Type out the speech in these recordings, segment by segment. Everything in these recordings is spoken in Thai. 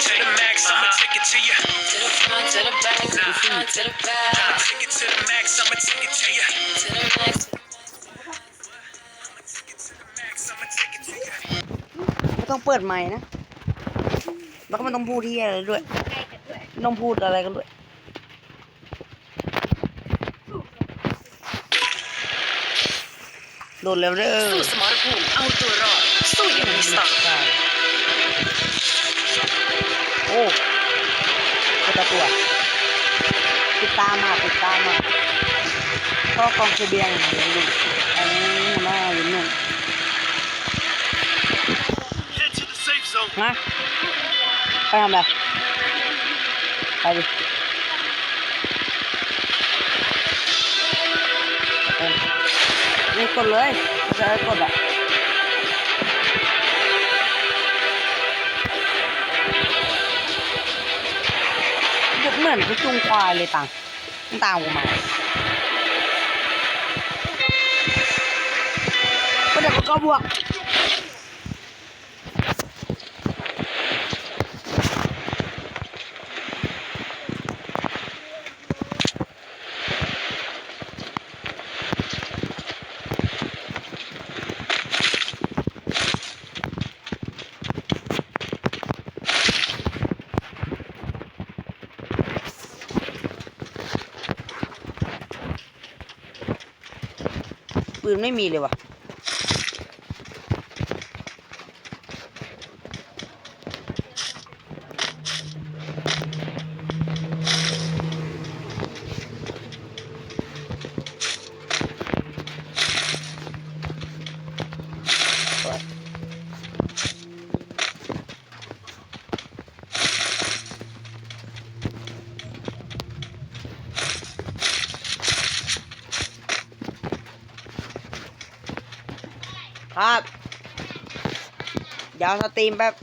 to the max. I'ma take it to you. To the front, to the back, to the front, to the back. I'ma take it to the max. I'ma take it to you. To the max. Max, I'ma take it to you. ไม่ต้องเปิดไมค์นะ แล้วก็ไม่ต้องพูดที่อะไรด้วยไม่ต้องพูดอะไรกันด้วย โดนแล้วเด้อ สู้สมรภูมิเอาตัวรอดสู้อยังมีสไตล์ใช่ โอ้ตัวต่อตัวติดตามมาติดตามมาก็กองเสบียงอย่างนี้อันนี้มาอยู่นู่น Head to the safe zone. นะไปทำอะไรไปดิเอ็มนี่กดเลยจะได้กดอะ เหมือนไปจุงควายเลยตังมึงตามกูมาก็เดี๋ยวก็บวก ปืนไม่มีเลยว่ะ ครับ เดี๋ยวสตรีมแป๊บ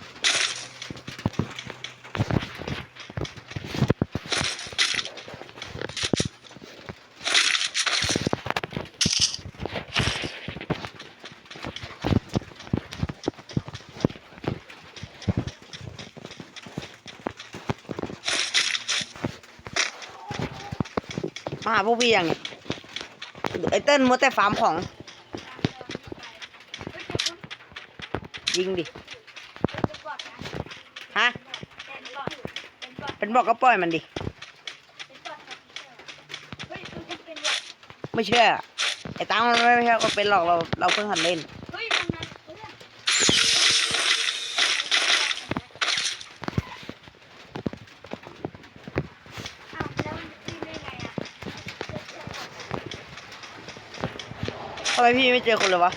มาพวกพี่ยังไอเติ้ลมัวแต่ฟาร์มของ ยิงดิ ฮะ เป็นบอกก็ปล่อยมันดิ ไม่เชื่อ ไอ้ตังมันไม่ใช่ก็เป็นหรอกเราเราเพิ่งหัดเล่น ทำไมพี่ไม่เจอคนเลยวะ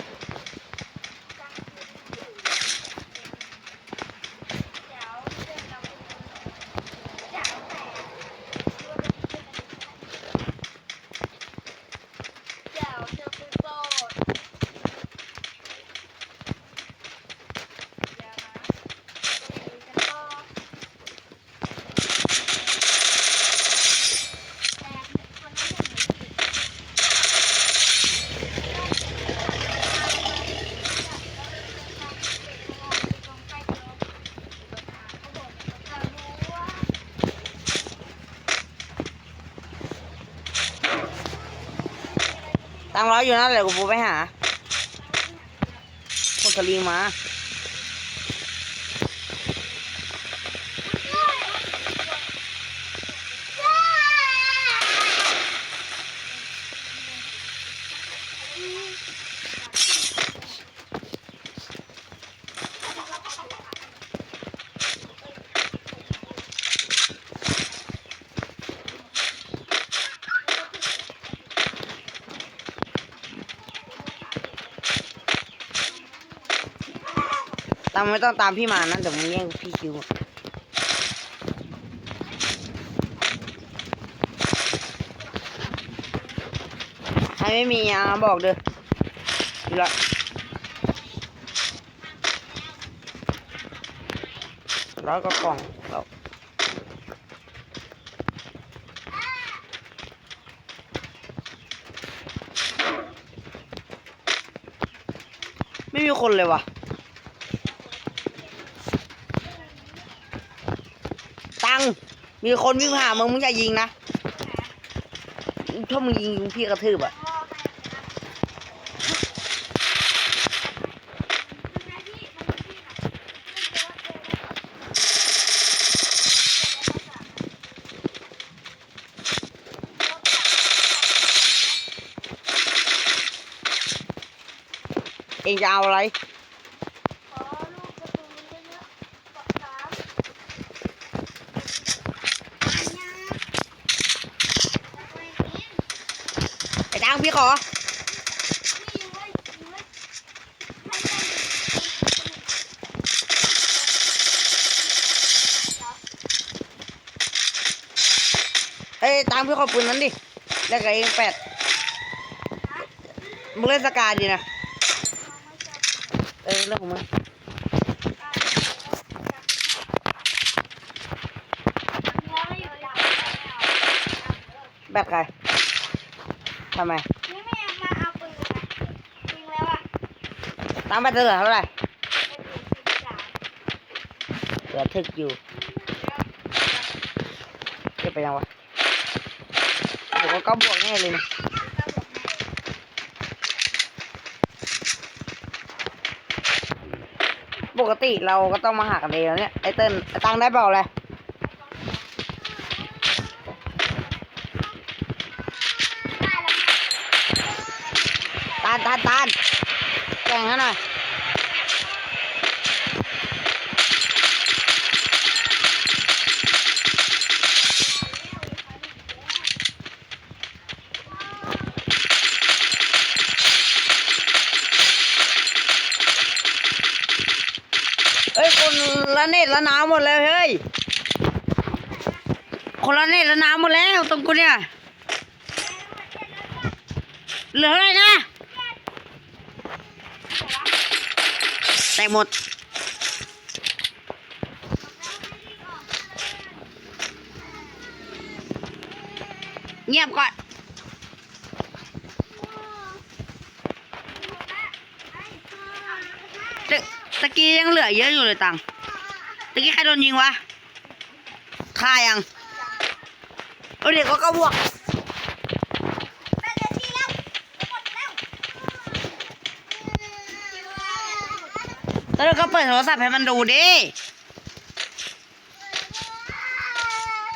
อยู่นั่นแหละกูไปหาคนสลิงมา ตังไม่ต้องตามพี่มานะเดี๋ยวมึงแย่งพี่คิวใครไม่มีอะบอกเด้อละแล้วก็กล่องแล้วไม่มีคนเลยว่ะง มีคนวิ่งผ่านมึงมึงอย่ายิงนะถ้ามึงยิงพี่กระทืบอะเองจะเอาอะไร ขอลูกกระสุนเยอะๆปักสามอันยังเอาไปกิน ไอ้ตัง พี่ขอเว้ยนี่เว้ยให้ได้เอ้ยตังพี่ขอปืนนั้นดิ แลกกับเองแปดมึงเล่นสกาดีนะ เออเรื่องของมึงแบตใครทำไม นี่ไม่เอามาเอาปืนนะจริงแล้วอะ ตังแบตเหลือเท่าไหร่เหลือถึกอยู่เก็บไปยังวะบวกก็บวกแน่เลยนะปกติเราก็ต้องมาหากันเองแล้วเนี่ยไอเติ้ลไอตังได้เปล่าเลยได้แล้วเนี่ยตานตานตาน แข่งให้หน่อยเอ้ยคนละเนตละน้ำหมดเลยเฮ้ย คนละเนตละน้ำหมดแล้วตรงกูเนี่ย เหลืออะไรนะ แต่หมดเงียบก่อนตะตะกี้ยังเหลือเยอะอยู่เลยตังตะกี้ใครโดนยิงวะฆ่ายังเออเด็กก็กระบวก แปดนาทีแล้วหมดแล้ว แล้วเราก็เปิดโทรศัพท์ให้มันดูดิ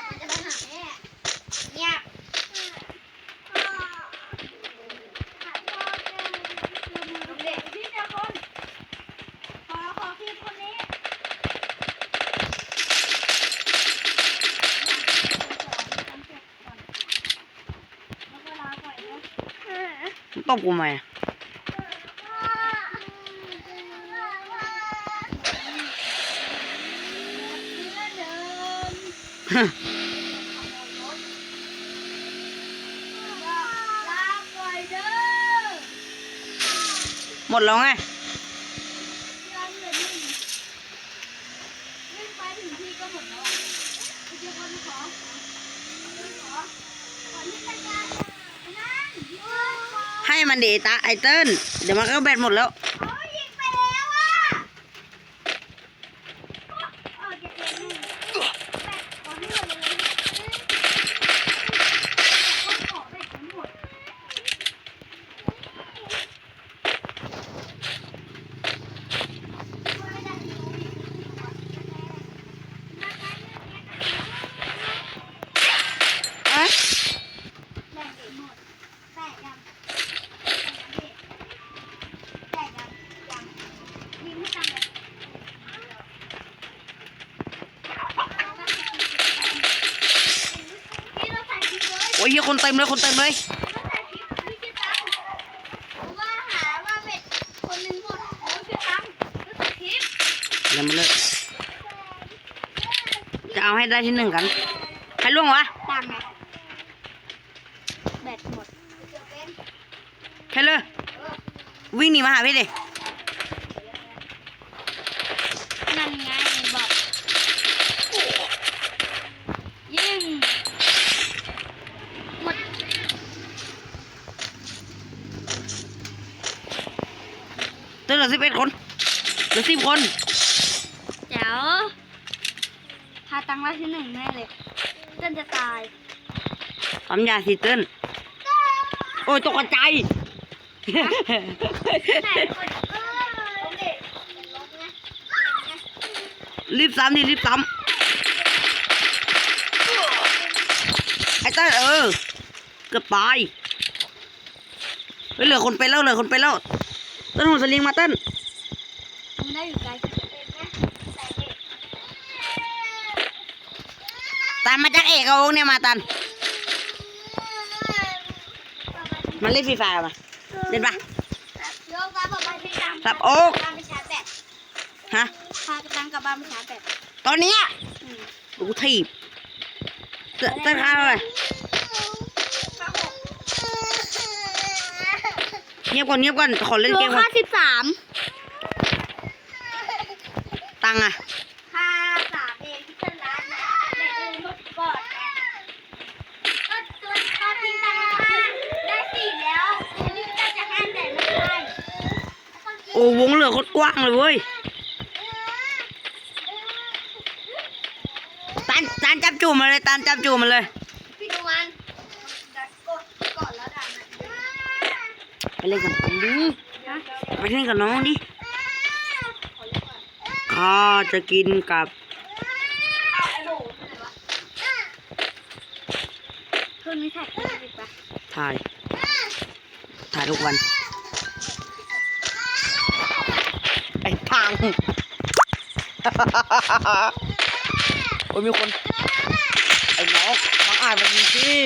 มันจะไปหาแม่เงียบเด็กพี่เจ้าคนขอขอคลิปคนนี้ ตบกูไหม หมดแล้วไงให้มันดีตาไอเติ้ลเดี๋ยวมันก็แบตหมดแล้ว โอ้ยเฮียคนเต็มเลยคนเต็มเลยยังไม่เลยจะเอาให้ได้ที่หนึ่งกันใครล่วงวะตังไงแบตหมดแครเลยวิ่งหนีมาหาพี่ดิ ลือสิบเอ็ดคนเหลือสิบคนเจ๋วพาตังค์ไว้ที่หนึ่งแน่เลยเต้นจะตายปั๊มยาสิเต้นโอ้ยตกใจไหนคนเออเด็กรีบซ้ำดิรีบซ้ำไอ้เต้นเออเกือบตายเฮ้ยเหลือคนไปแล้วเหลือคนไปแล้วเต้นหัวสลิงมาเต้นมันได้อยู่ไกลตันมาจากเอกเอาเนี่ยมาตัน มันเล่นฟรีไฟร์มาเล่นปะโยกมาบอกไปที่ตังครับโอ๊คบ้านไปชาร์จแบตฮะพาตังค์กลับบ้านไปชาร์จแบตตอนเนี้ยอืมกูถีบเต้นเต้นข้าวเลย เงียบก่อนเงียบก่อนขอเล่นเกมก่อนห้าสิบสามตังค์อะห้าสามเองที่เป็นร้านนะเด็กอื่นหมดก่อนไงก็ตัวตอนจริงตังค์มาได้สี่แล้วอันนี้ก็จะห้าแต่ไม่ได้โอ้วงเหลือโคตรกว้างเลยเว้ยตันตันจับจูมาเลยตันจับจูมาเลย พี่ดูมันกดก่อนแล้วดัน ไป เล่นกับน้องดิ ไปเล่นกับน้องดิข้าจะกินกับคืนนี้ถ่ายคลิปอีกปะถ่าย ถ่ายทุกวัน ไอ้พังโอ้ยมีคน ไอ้น้องน้องอ่านมันมีที่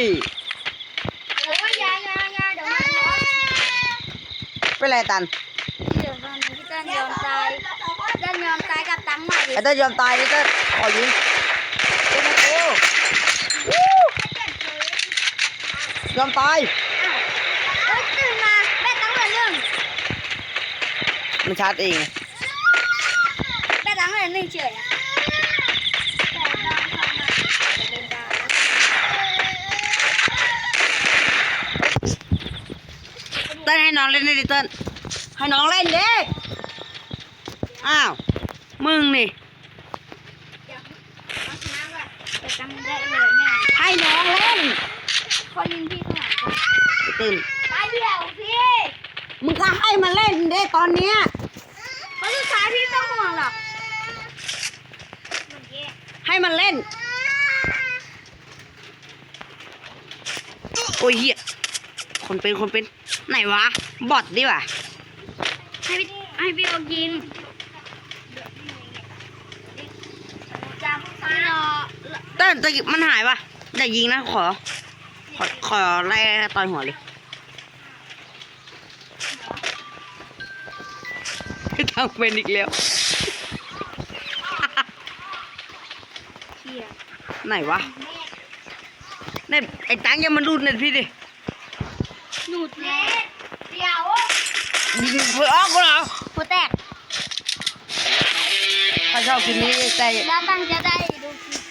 โอ้ยยายายาเดี๋ยวมันร้อน เป็นไรตันเดี๋ยวมันพี่เต้นยอมตายเต้นยอมตายกับตังค์ใหม่ดิไอ้เต้ยยอมตายดิเต้ยขอยิงเต้ยมาโอ้วู้ยอมตายเฮ้ยตื่นมาแม่ตังค์เหลือหนึ่งมันชาร์จเอง แม่ตังค์เหลือหนึ่งเฉยอะ เต้นให้น้องเล่นดิเต้นให้น้องเล่นดิอ้าว มึงนี่แต่ตังค์ได้เลือหนึ่งให้น้องเล่นขอยิงพี่ข้างหลังก่อนตื่นมาเดี๋ยวพี่มึงก็ให้มันเล่นดิตอนเนี้ยเพราะสุดท้ายพี่ไม่ต้องห่วงหรอกให้มันเล่น โอ้ยเหี้ยคนเป็นคนเป็น ไหนวะ บอทดิว่ะให้พี่ให้พี่เอายิงจะพี่รอเต้นตะกี้มันหายปะอย่ายิงนะขอ ขอขอไล่ต่อยหัวเลยทางเป็นอีกแล้วเชียร์ไหนวะเน็ตไอ้ตังยังมันรูดเน็ตพี่ดิ หนุดเน็ตเดี๋ยวยิงเพื่อออกกูเหรอหัวแตกถ้าชอบคลิปนี้แต่แล้วตังจะได้ดูคลิป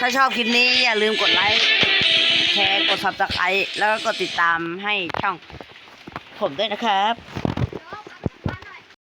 ถ้าชอบคลิปนี้อย่าลืมกดไลค์แชร์กด subscribe แล้วก็กดติดตามให้ช่อง ผมด้วยนะครับ